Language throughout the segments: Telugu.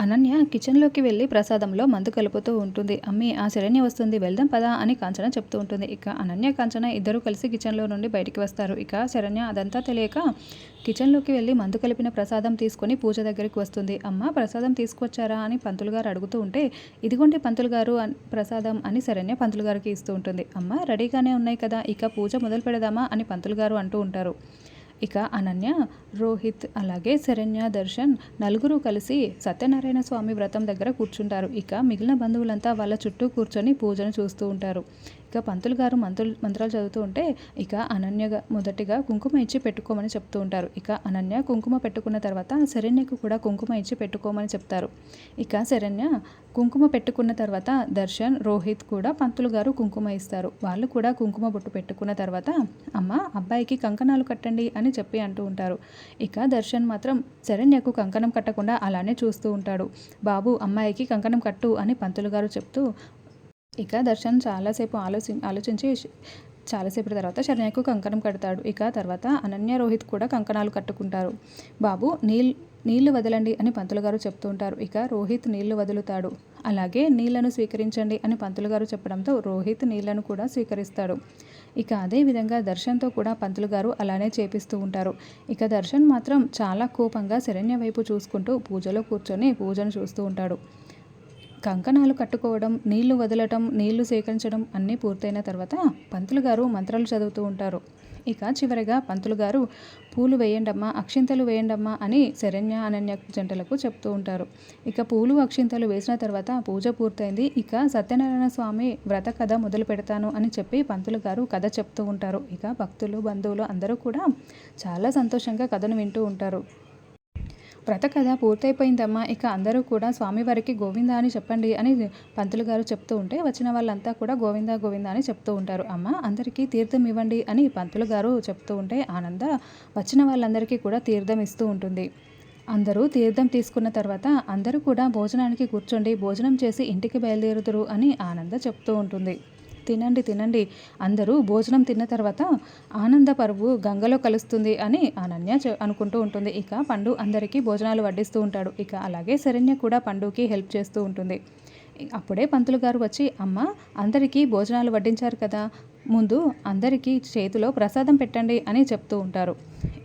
అనన్య కిచెన్లోకి వెళ్ళి ప్రసాదంలో మందు కలుపుతూ ఉంటుంది. అమ్మి ఆ శరణ్య వస్తుంది. వెళ్దాం పదా అని కాంచన చెప్తూ ఉంటుంది. ఇక అనన్య కాంచన ఇద్దరు కలిసి కిచెన్లో నుండి బయటికి వస్తారు. ఇక శరణ్య అదంతా తెలియక కిచెన్లోకి వెళ్ళి మందు కలిపిన ప్రసాదం తీసుకొని పూజ దగ్గరికి వస్తుంది. అమ్మ ప్రసాదం తీసుకొచ్చారా అని పంతులు గారు అడుగుతూ ఉంటే ఇదిగోండి పంతులు గారు ప్రసాదం అని శరణ్య పంతులు గారికి ఇస్తూ ఉంటుంది. అమ్మ రెడీగానే ఉన్నాయి కదా ఇక పూజ మొదలు పెడదామా అని పంతులు గారు అంటూ ఉంటారు. ఇక అనన్య రోహిత్ అలాగే శరణ్య దర్శన్ నలుగురు కలిసి సత్యనారాయణ స్వామి వ్రతం దగ్గర కూర్చుంటారు. ఇక మిగిలిన బంధువులంతా వాళ్ళ చుట్టూ కూర్చొని పూజను చూస్తూ ఉంటారు. ఇక పంతులు గారు మంత్రులు మంత్రాలు చదువుతూ ఉంటే ఇక అనన్యగా మొదటిగా కుంకుమ ఇచ్చి పెట్టుకోమని చెప్తూ ఉంటారు. ఇక అనన్య కుంకుమ పెట్టుకున్న తర్వాత శరణ్యకు కూడా కుంకుమ ఇచ్చి పెట్టుకోమని చెప్తారు. ఇక శరణ్య కుంకుమ పెట్టుకున్న తర్వాత దర్శన్ రోహిత్ కూడా పంతులు గారు కుంకుమ ఇస్తారు. వాళ్ళు కూడా కుంకుమ బొట్టు పెట్టుకున్న తర్వాత అమ్మ అబ్బాయికి కంకణాలు కట్టండి అని చెప్పి అంటూ ఉంటారు. ఇక దర్శన్ మాత్రం శరణ్యకు కంకణం కట్టకుండా అలానే చూస్తూ ఉంటాడు. బాబు అమ్మాయికి కంకణం కట్టు అని పంతులు గారు చెప్తూ ఇక దర్శన్ చాలాసేపు ఆలోచి ఆలోచించి చాలాసేపటి తర్వాత శరణ్యకు కంకణం కడతాడు. ఇక తర్వాత అనన్య రోహిత్ కూడా కంకణాలు కట్టుకుంటారు. బాబు నీల్ నీళ్ళు వదలండి అని పంతులు గారు చెప్తూ ఉంటారు. ఇక రోహిత్ నీళ్ళు వదులుతాడు. అలాగే నీళ్ళను స్వీకరించండి అని పంతులు గారు చెప్పడంతో రోహిత్ నీళ్ళను కూడా స్వీకరిస్తాడు. ఇక అదే విధంగా దర్శన్తో కూడా పంతులు గారు అలానే చేపిస్తూ ఉంటారు. ఇక దర్శన్ మాత్రం చాలా కోపంగా శరణ్య వైపు చూసుకుంటూ పూజలో కూర్చొని పూజను చూస్తూ ఉంటాడు. కంకణాలు కట్టుకోవడం నీళ్ళు వదలటం నీళ్ళు సేకరించడం అన్నీ పూర్తయిన తర్వాత పంతులు గారు మంత్రాలు చదువుతూ ఉంటారు. ఇక చివరిగా పంతులు గారు పూలు వేయండమ్మా అక్షింతలు వేయండమ్మా అని శరణ్య అనన్య జంటలకు చెప్తూ ఉంటారు. ఇక పూలు అక్షింతలు వేసిన తర్వాత పూజ పూర్తయింది. ఇక సత్యనారాయణ స్వామి వ్రత కథ మొదలు పెడతాను అని చెప్పి పంతులు గారు కథ చెప్తూ ఉంటారు. ఇక భక్తులు బంధువులు అందరూ కూడా చాలా సంతోషంగా కథను వింటూ ఉంటారు. వ్రత కథ పూర్తయిపోయిందమ్మా. ఇక అందరూ కూడా స్వామివారికి గోవింద అని చెప్పండి అని పంతులు గారు చెప్తూ ఉంటే వచ్చిన వాళ్ళంతా కూడా గోవింద గోవింద అని చెప్తూ ఉంటారు. అమ్మ అందరికీ తీర్థం ఇవ్వండి అని పంతులు గారు చెప్తూ ఉంటే ఆనంద వచ్చిన వాళ్ళందరికీ కూడా తీర్థం ఇస్తూ ఉంటుంది. అందరూ తీర్థం తీసుకున్న తర్వాత అందరూ కూడా భోజనానికి కూర్చోండి భోజనం చేసి ఇంటికి బయలుదేరుతురు అని ఆనంద చెప్తూ ఉంటుంది. తినండి తినండి. అందరూ భోజనం తిన్న తర్వాత ఆనంద పరువు గంగలో కలుస్తుంది అని అనన్య అనుకుంటూ ఉంటుంది. ఇక పండు అందరికీ భోజనాలు వడ్డిస్తూ ఉంటాడు. ఇక అలాగే శరణ్య కూడా పండుకి హెల్ప్ చేస్తూ ఉంటుంది. అప్పుడే పంతులు గారు వచ్చి అమ్మ అందరికీ భోజనాలు వడ్డించారు కదా. ముందు అందరికీ చేతిలో ప్రసాదం పెట్టండి అని చెప్తూ ఉంటారు.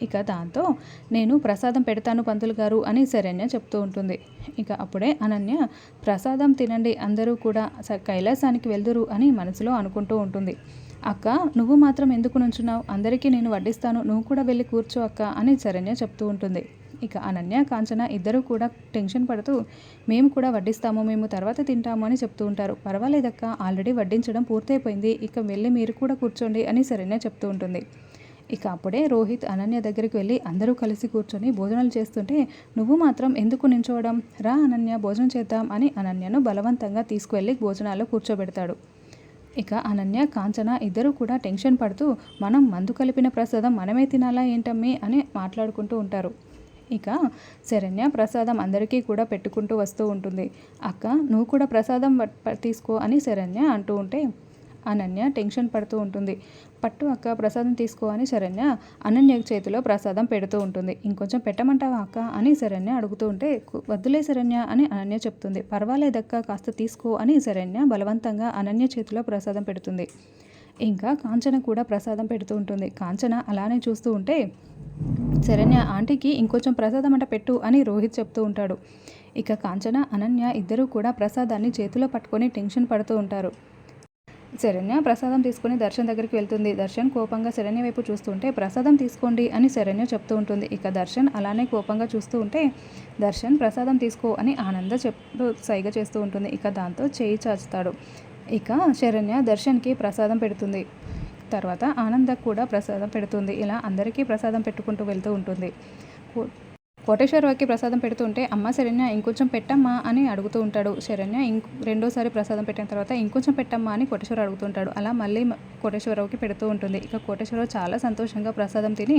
ఇక దాంతో నేను ప్రసాదం పెడతాను పంతులు గారు అని శరణ్య చెప్తూ ఉంటుంది. ఇక అప్పుడే అనన్య ప్రసాదం తినండి అందరూ కూడా స- కైలాసానికి వెళ్దురు అని మనసులో అనుకుంటూ ఉంటుంది. అక్క నువ్వు మాత్రం ఎందుకు నుంచున్నావు? అందరికీ నేను వడ్డిస్తాను నువ్వు కూడా వెళ్ళి కూర్చో అక్క అని శరణ్య చెప్తూ ఉంటుంది. ఇక అనన్య కాంచన ఇద్దరూ కూడా టెన్షన్ పడుతూ మేము కూడా వడ్డిస్తాము మేము తర్వాత తింటాము అని చెప్తూ ఉంటారు. పర్వాలేదక్క ఆల్రెడీ వడ్డించడం పూర్తయిపోయింది ఇక వెళ్ళి మీరు కూడా కూర్చోండి అని శరణ్య చెప్తూ ఉంటుంది. ఇక అప్పుడే రోహిత్ అనన్య దగ్గరికి వెళ్ళి అందరూ కలిసి కూర్చొని భోజనాలు చేస్తుంటే నువ్వు మాత్రం ఎందుకు నించోవడం? రా అనన్య భోజనం చేద్దాం అని అనన్యను బలవంతంగా తీసుకువెళ్ళి భోజనాల్లో కూర్చోబెడతాడు. ఇక అనన్య కాంచన ఇద్దరూ కూడా టెన్షన్ పడుతూ మనం మందు కలిపిన ప్రసాదం మనమే తినాలా ఏంటమ్మి? అని మాట్లాడుకుంటూ ఉంటారు. ఇక శరణ్య ప్రసాదం అందరికీ కూడా పెట్టుకుంటూ వస్తూ ఉంటుంది. అక్క నువ్వు కూడా ప్రసాదం ప- తీసుకో అని శరణ్య అంటూ ఉంటే అనన్య టెన్షన్ పడుతూ ఉంటుంది. పట్టు అక్క ప్రసాదం తీసుకో అని శరణ్య అనన్య చేతిలో ప్రసాదం పెడుతూ ఉంటుంది. ఇంకొంచెం పెట్టమంటావా అక్క అని శరణ్య అడుగుతూ ఉంటే వద్దులే శరణ్య అని అనన్య చెప్తుంది. పర్వాలేదక్క కాస్త తీసుకో అని శరణ్య బలవంతంగా అనన్య చేతిలో ప్రసాదం పెడుతుంది. ఇంకా కాంచన కూడా ప్రసాదం పెడుతూ ఉంటుంది. కాంచన అలానే చూస్తూ ఉంటే శరణ్య ఆంటీకి ఇంకొంచెం ప్రసాదం అంట పెట్టు అని రోహిత్ చెప్తూ ఉంటాడు. ఇక కాంచన అనన్య ఇద్దరూ కూడా ప్రసాదాన్ని చేతిలో పట్టుకొని టెన్షన్ పడుతూ ఉంటారు. శరణ్య ప్రసాదం తీసుకొని దర్శన్ దగ్గరికి వెళ్తుంది. దర్శన్ కోపంగా శరణ్య వైపు చూస్తుంటే ప్రసాదం తీసుకోండి అని శరణ్య చెప్తూ ఉంటుంది. ఇక దర్శన్ అలానే కోపంగా చూస్తూ ఉంటే దర్శన్ ప్రసాదం తీసుకో అని ఆనంద చెప్తూ సైగ చేస్తూ ఉంటుంది. ఇక దాంతో చేయి చాచుతాడు. ఇక శరణ్య దర్శన్కి ప్రసాదం పెడుతుంది. తర్వాత ఆనంద కూడా ప్రసాదం పెడుతుంది. ఇలా అందరికీ ప్రసాదం పెట్టుకుంటూ వెళ్తూ ఉంటుంది. కో- కోటేశ్వరరావుకి ప్రసాదం పెడుతుంటే అమ్మ శరణ్య ఇంకొంచెం పెట్టమ్మా అని అడుగుతూ ఉంటాడు. శరణ్య ఇంక రెండోసారి ప్రసాదం పెట్టిన తర్వాత ఇంకొంచెం పెట్టమ్మా అని కోటేశ్వరరావు అడుగుతుంటాడు. అలా మళ్ళీ కోటేశ్వరరావుకి పెడుతూ ఉంటుంది. ఇక కోటేశ్వరరావు చాలా సంతోషంగా ప్రసాదం తిని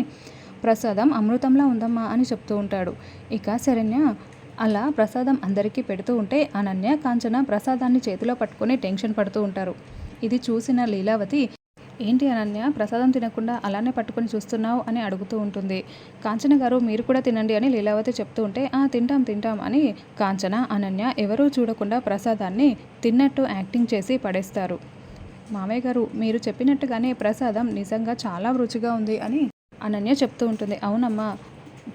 ప్రసాదం అమృతంలా ఉందమ్మా అని చెప్తూ ఉంటాడు. ఇక శరణ్య అలా ప్రసాదం అందరికీ పెడుతూ ఉంటే అనన్య కాంచన ప్రసాదాన్ని చేతిలో పట్టుకొని టెన్షన్ పడుతూ ఉంటారు. ఇది చూసిన లీలావతి ఏంటి అనన్య? ప్రసాదం తినకుండా అలానే పట్టుకొని చూస్తున్నావు అని అడుగుతూ ఉంటుంది. కాంచన గారు మీరు కూడా తినండి అని లీలావతి చెప్తూ ఉంటే ఆ తింటాం తింటాం అని కాంచన అనన్య ఎవరూ చూడకుండా ప్రసాదాన్ని తిన్నట్టు యాక్టింగ్ చేసి పడేస్తారు. మామయ్య గారు మీరు చెప్పినట్టుగానే ప్రసాదం నిజంగా చాలా రుచిగా ఉంది అని అనన్య చెప్తూ ఉంటుంది. అవునమ్మా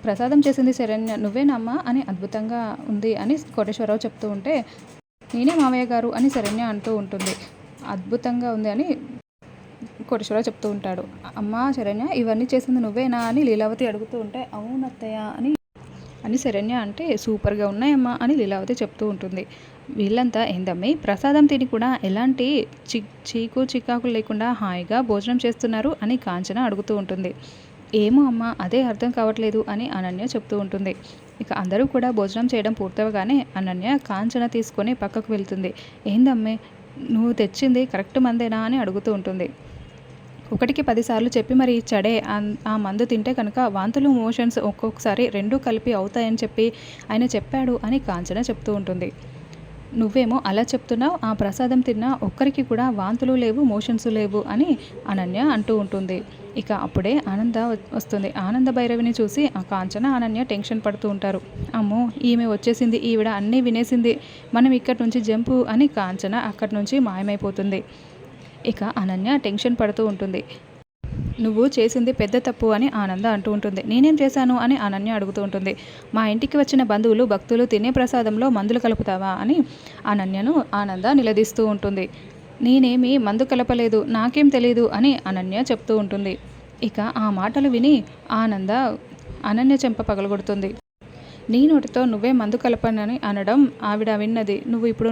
ప్రసాదం చేసింది శరణ్య నువ్వేనమ్మా అని అద్భుతంగా ఉంది అని కోటేశ్వరరావు చెప్తూ ఉంటే నేనే మామయ్య గారు అని శరణ్య అంటూ ఉంటుంది. అద్భుతంగా ఉంది అని కోటేశ్వరరావు చెప్తూ ఉంటాడు అమ్మ శరణ్య ఇవన్నీ చేసింది నువ్వేనా? అని లీలావతి అడుగుతూ ఉంటే అవునత్తయ్య అని అని శరణ్య అంటే సూపర్గా ఉన్నాయమ్మా అని లీలావతి చెప్తూ ఉంటుంది. వీళ్ళంతా ఏందమ్మి ప్రసాదం తిని కూడా ఎలాంటి చి చీకు చికాకులు లేకుండా హాయిగా భోజనం చేస్తున్నారు? అని కాంచన అడుగుతూ ఉంటుంది. ఏమో అమ్మ అదే అర్థం కావట్లేదు అని అనన్య చెప్తూ ఉంటుంది. ఇక అందరూ కూడా భోజనం చేయడం పూర్తవగానే అనన్య కాంచన తీసుకొని పక్కకు వెళ్తుంది. ఏందమ్మే నువ్వు తెచ్చింది కరెక్ట్ మందేనా? అని అడుగుతూ ఉంటుంది. ఒకటికి పదిసార్లు చెప్పి మరి ఇచ్చాడే. ఆ మందు తింటే కనుక వాంతులు మోషన్స్ ఒక్కొక్కసారి రెండూ కలిపి అవుతాయని చెప్పి ఆయన చెప్పాడు అని కాంచన చెప్తూ ఉంటుంది. నువ్వేమో అలా చెప్తున్నావు ఆ ప్రసాదం తిన్నా ఒక్కరికి కూడా వాంతులు లేవు మోషన్స్ లేవు అని అనన్య అంటూ ఉంటుంది. ఇక అప్పుడే ఆనంద వస్తుంది. ఆనంద భైరవిని చూసి ఆ కాంచన అనన్య టెన్షన్ పడుతూ ఉంటారు. అమ్మో ఈమె వచ్చేసింది ఈవిడ అన్నీ వినేసింది. మనం ఇక్కడి నుంచి జంపు అని కాంచన అక్కడి నుంచి మాయమైపోతుంది. ఇక అనన్య టెన్షన్ పడుతూ ఉంటుంది. నువ్వు చేసింది పెద్ద తప్పు అని ఆనంద అంటూ ఉంటుంది. నేనేం చేశాను? అని అనన్య అడుగుతూ ఉంటుంది. మా ఇంటికి వచ్చిన బంధువులు భక్తులు తినే ప్రసాదంలో మందులు కలుపుతావా? అని అనన్యను ఆనంద నిలదీస్తూ ఉంటుంది. నేనేమి మందు కలపలేదు. నాకేం తెలియదు అని అనన్య చెప్తూ ఉంటుంది. ఇక ఆ మాటలు విని ఆనంద అనన్య చెంప పగలగొడుతుంది. నీ నోటితో నువ్వే మందు కలపనని అనడం ఆవిడ విన్నది. నువ్వు ఇప్పుడు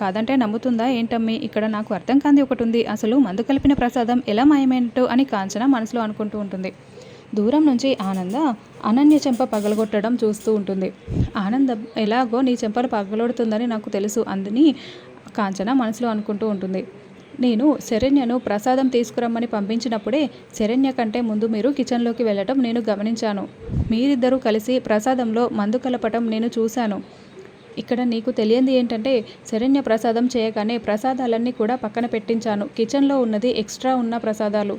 కాదంటే నమ్ముతుందా ఏంటమ్మి? ఇక్కడ నాకు అర్థం కాంది ఒకటి ఉంది అసలు మందు కలిపిన ప్రసాదం ఎలా మాయమేంటో అని కాంచన మనసులో అనుకుంటూ ఉంటుంది. దూరం నుంచి ఆనంద అనన్య చెంప పగలగొట్టడం చూస్తూ ఉంటుంది. ఆనందం ఎలాగో నీ చెంపలు పగలొడుతుందని నాకు తెలుసు అందని కాంచన మనసులో అనుకుంటూ ఉంటుంది. నేను శరణ్యను ప్రసాదం తీసుకురమ్మని పంపించినప్పుడే శరణ్య కంటే ముందు మీరు కిచెన్లోకి వెళ్ళటం నేను గమనించాను. మీరిద్దరూ కలిసి ప్రసాదంలో మందు కలపటం నేను చూశాను. ఇక్కడ నీకు తెలియంది ఏంటంటే శరణ్య ప్రసాదం చేయగానే ప్రసాదాలన్నీ కూడా పక్కన పెట్టించాను. కిచెన్లో ఉన్నది ఎక్స్ట్రా ఉన్న ప్రసాదాలు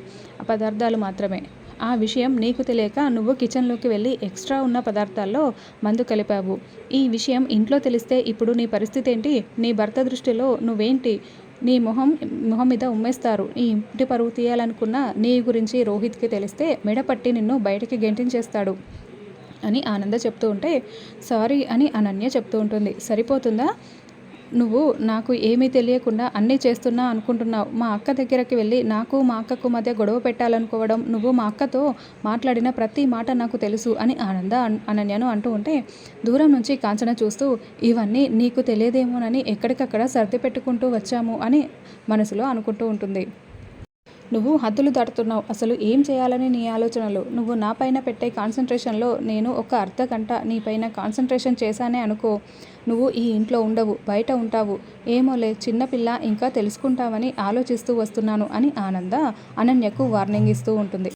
పదార్థాలు మాత్రమే. ఆ విషయం నీకు తెలియక నువ్వు కిచెన్లోకి వెళ్ళి ఎక్స్ట్రా ఉన్న పదార్థాల్లో మందు కలిపావు. ఈ విషయం ఇంట్లో తెలిస్తే ఇప్పుడు నీ పరిస్థితి ఏంటి? నీ భర్త దృష్టిలో నువ్వేంటి? నీ మొహం మొహం మీద ఉమ్మేస్తారు. నీ ఇంటి పరువు తీయాలనుకున్న నీ గురించి రోహిత్కి తెలిస్తే మెడపట్టి నిన్ను బయటికి గెంటించేస్తాడు. అని ఆనంద చెప్తూ ఉంటే సారీ అని అనన్య చెప్తూ ఉంటుంది. సరిపోతుందా? నువ్వు నాకు ఏమీ తెలియకుండా అన్నీ చేస్తున్నా అనుకుంటున్నావు. మా అక్క దగ్గరికి వెళ్ళి నాకు మా అక్కకు మధ్య గొడవ పెట్టాలనుకోవడం నువ్వు మా అక్కతో మాట్లాడిన ప్రతి మాట నాకు తెలుసు అని ఆనంద అనన్యను అంటూ ఉంటే దూరం నుంచి కాంచన చూస్తూ ఇవన్నీ నీకు తెలియదేమోనని ఎక్కడికక్కడ సర్ది పెట్టుకుంటూ వచ్చాము అని మనసులో అనుకుంటూ ఉంటుంది. నువ్వు హద్దులు దాటుతున్నావు. అసలు ఏం చేయాలని నీ ఆలోచనలు. నువ్వు నా పైన పెట్టే కాన్సన్ట్రేషన్లో నేను ఒక అర్ధ గంట నీ పైన కాన్సన్ట్రేషన్ చేశానే అనుకో. నువ్వు ఈ ఇంట్లో ఉండవు బయట ఉంటావు. ఏమోలే చిన్నపిల్ల ఇంకా తెలుసుకుంటావని ఆలోచిస్తూ వస్తున్నాను అని ఆనంద అనన్యకు వార్నింగ్ ఇస్తూ ఉంటుంది.